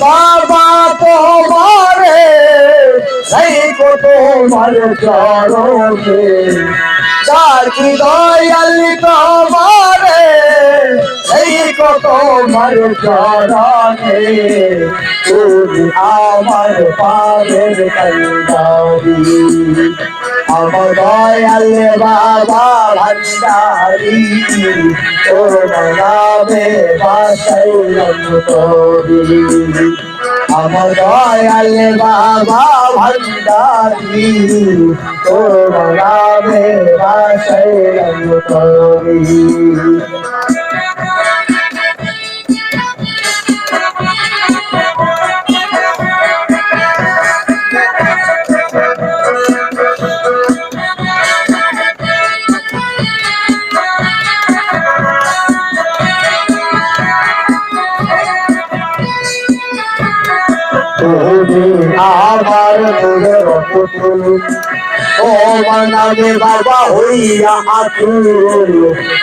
বাবা তোমারে, সেই তোমার চরণে। ডাকি দয়াল তোমারে সেই তোমার চরণে। তুমি আমার পাবের কন্দারি। আমার দয়াল বাবা ভান্ডারি, তোর নামে বাসাইলাম আমার দয়াল বাবা ভান্ডারি, তোর নামে বাসাইলাম তোরি তুমি আমার নূরের পুতুল ও মানাবে বাবা হইয়া আতুল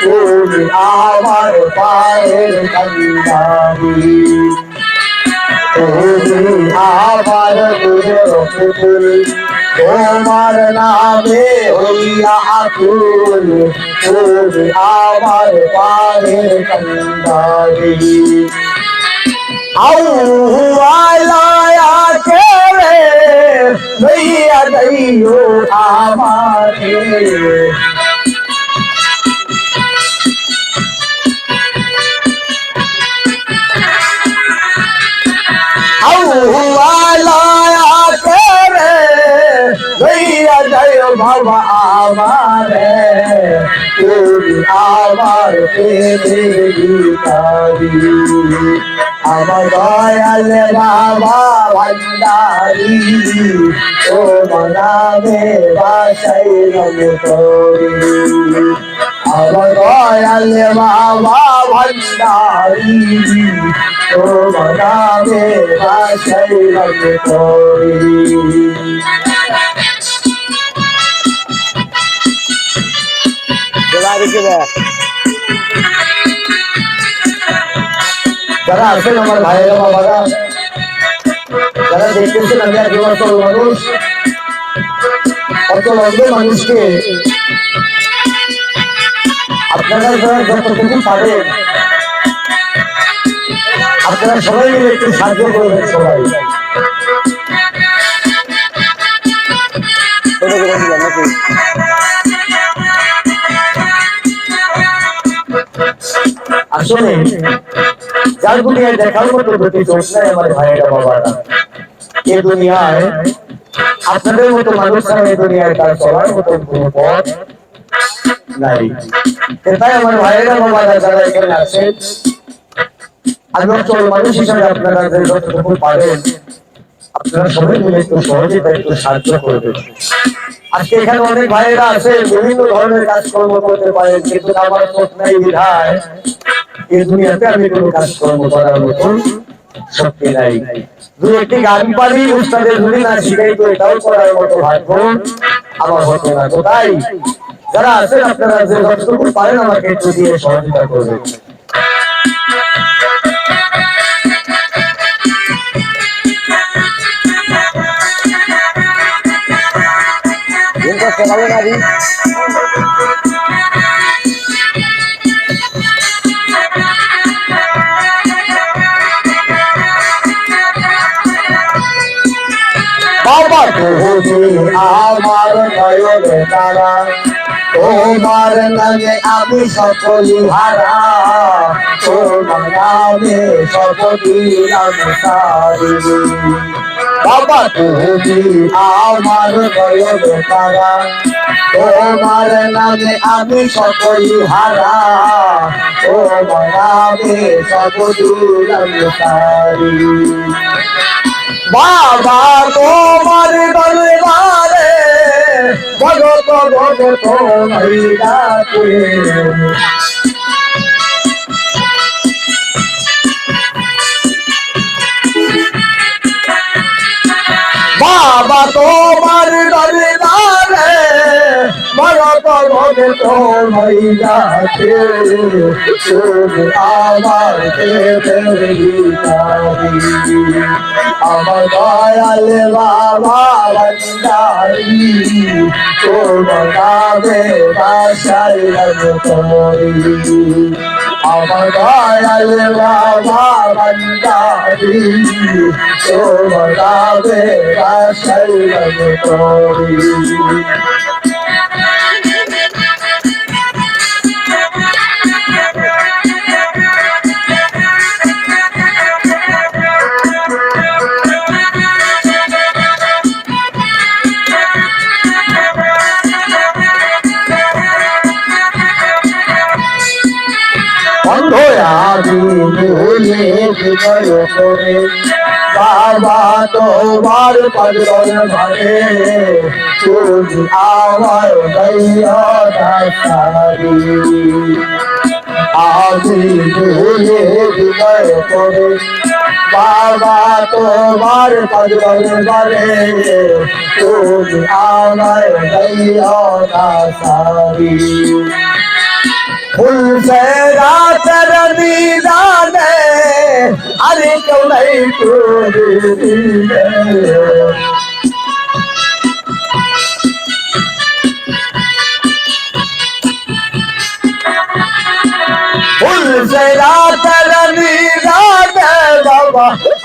তুমি আমার পায়ের কান্দারি। তুমি আমার পুতুল তোমার নামে হইয়া আতুল তুমি আমার পায়ের কান্দারি। আউয়ালায়া লইয়া যাইও আমারে আউয়ালায়া কেরে লইয়া যাইও বাবা আমারে তুমি আমার প্রেমের গীতারি আমার দয়াল বাবা ভান্ডারি ও মনাবে বাসাই রমতরি আমার দয়াল বাবা ভান্ডারি, ও মনাবে বাসাই যারা আছেন আমার ভাইয়েরা বাবারা যারা দেখতেছেন আমি এক অঞ্চল মানুষ অঞ্চল অন্ধ মানুষকে আপনারা যতটুকু পারেন আপনারা সবাই মিলে একটু সাহায্য করবেন সবাই। আসলে, যার দুনিয়ায় দেখার মতো দুটি চোখ আমার ভাইয়েরা বাবারা এ দুনিয়ায় আপনাদের মতো মানুষ ছাড়া এই দুনিয়ায় তার চলার মতো কোনো পথ নাই। তাই আমার ভাইয়েরা বাবারা যারা এখানে আছেন আমি অঞ্চল মানুষ হিসাবে আপনারা যতটুকু পারেন, আপনারা সবাই মিলে একটু সহযোগিতা, একটু সাহায্য করবেন আজকে এখানে অনেক ভাইয়েরা আছে, বিভিন্ন ধরনের কাজকর্ম করতে পারেন, কিন্তু আমার চোখ নাই, বিধায় এই দুনিয়াতে আমি কোনো কাজকর্ম করার মতন শক্তি নাই দু একটি গান পারি উস্তাদের না শিখাই তো এটাও করার মতো ভাগ্য আমার হতো না। তো যারা আছেন আপনারা যে যতটুকু পারেন আমাকে একটু দিয়ে সহযোগিতা করবেন। তুমি আমার নয়নে তারা তোমার নামে আমি সকলি হারা তোমার নামে সকলি আমি সারি বাবা তুমি আমার নয়নে তারা তোমার নামে আমি সকলি হারা তোমার নামে সকলি আমি সারি বাবা তোমার দরবারে। ভগত ভগত মহিলাকে বাবা তোমার ভগত বিপদে তোমায় যাচ্ছে তুমি আমার দয়াল বাবা বন্দারি তোমার নামে বাসাই করি আমার দয়াল বাবা বন্দারি তোমার নামে বাসাই করি করে বাবা তোমার পাগল ভাবে তুমি আমার আমি হৃদয় করে। বাবা তোমার পাগল ভাবে তুমি আমার দয়া ಹುಲ್ಸೇರಾ ಚರಣೀರಾನೆ ಅರಿಕವೈ ತೋರಿ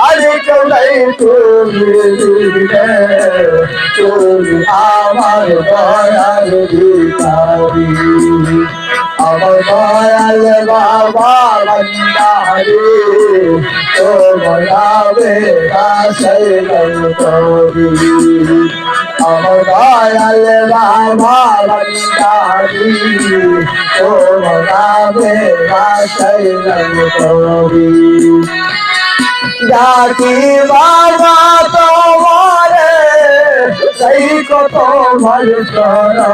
अरे कौलाई तोरी तोरी आवार बाज़ार भिखारी। আমার মায়াল বাবা বন্দারি তো বলাবে কাশাই গন্তরি আমার মায়াল বাবা বন্দারি তো বলাবে কাশাই গন্তরি ডাকি বাবা তোমারে, সেই কত ভালো করে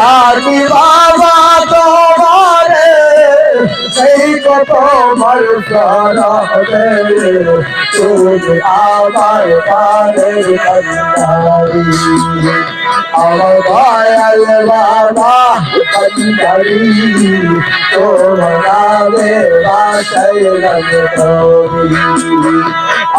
ডাকি বাবা তোমারে সেই কত ভালো করে তুমি আমার পারে কন্যারি আমার বাবা কন্যারি তোমার নামে বাসাই করি